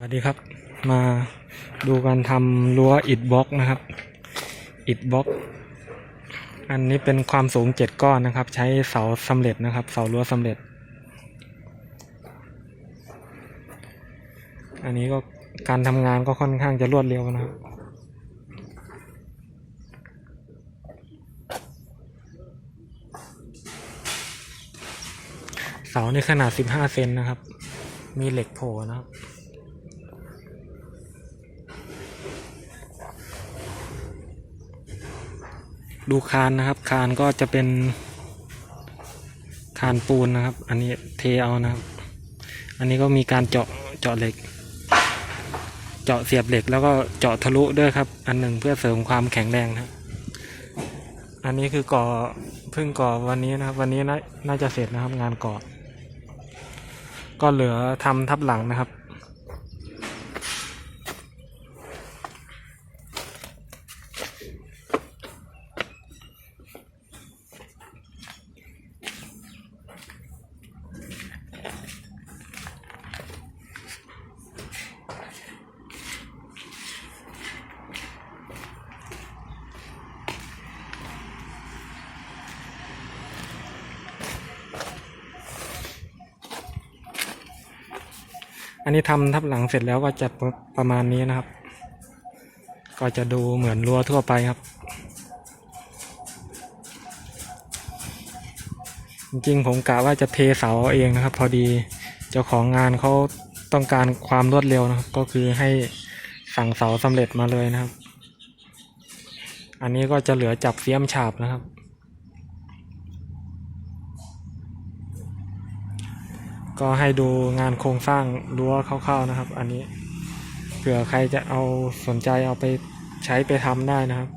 สวัสดีครับมาดูการทำรั้วอิฐบล็อกนะครับอิฐบล็อก อันนี้เป็นความสูงเจ็ดก้อนนะครับ ใช้เสาสำเร็จนะครับ เสารั้วสำเร็จ อันนี้ก็การทำงานก็ค่อนข้างจะรวดเร็วนะครับเสานี่ขนาด15เซนนะครับ มีเหล็กโผล่นะครับ ดูคานนะครับคานก็จะเป็นคานปูนนะครับ อันนี้เทเอานะครับ อันนี้ก็มีการเจาะเจาะเหล็ก เจาะเสียบเหล็กแล้วก็เจาะทะลุด้วยครับ อันหนึ่งเพื่อเสริมความแข็งแรงนะครับอันนี้คือก่อเพิ่งก่อวันนี้นะครับ วันนี้น่าจะเสร็จนะครับงานก่อ ก็เหลือทำทับหลังนะครับ อันนี้ทำทับหลังเสร็จแล้วก็จะประมาณนี้นะครับ ก็จะดูเหมือนรั้วทั่วไปครับ จริงๆผมกะว่าจะเทเสาเอาเองนะครับ พอดีเจ้าของงานเขาต้องการความรวดเร็วนะครับ ก็คือให้สั่งเสาสำเร็จมาเลยนะครับ อันนี้ก็จะเหลือจับเสียมฉาบนะครับ ก็ให้ดูงานโครงสร้างรั้วคร่าวๆนะครับ อันนี้เผื่อใครจะเอาสนใจเอาไปใช้ไปทำได้นะครับ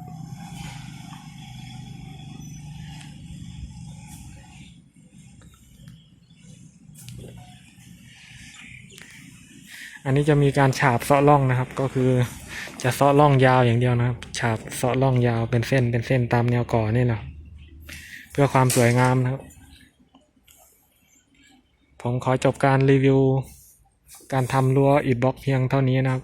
อันนี้จะมีการฉาบเซาะร่องนะครับ ก็คือจะเซาะร่องยาวอย่างเดียวนะครับ ฉาบเซาะร่องยาวเป็นเส้นเป็นเส้นตามแนวก่อนี่นะเพื่อความสวยงามนะครับ ผมขอจบการรีวิว การทำรั้วอิฐบล็อกเพียงเท่านี้นะครับ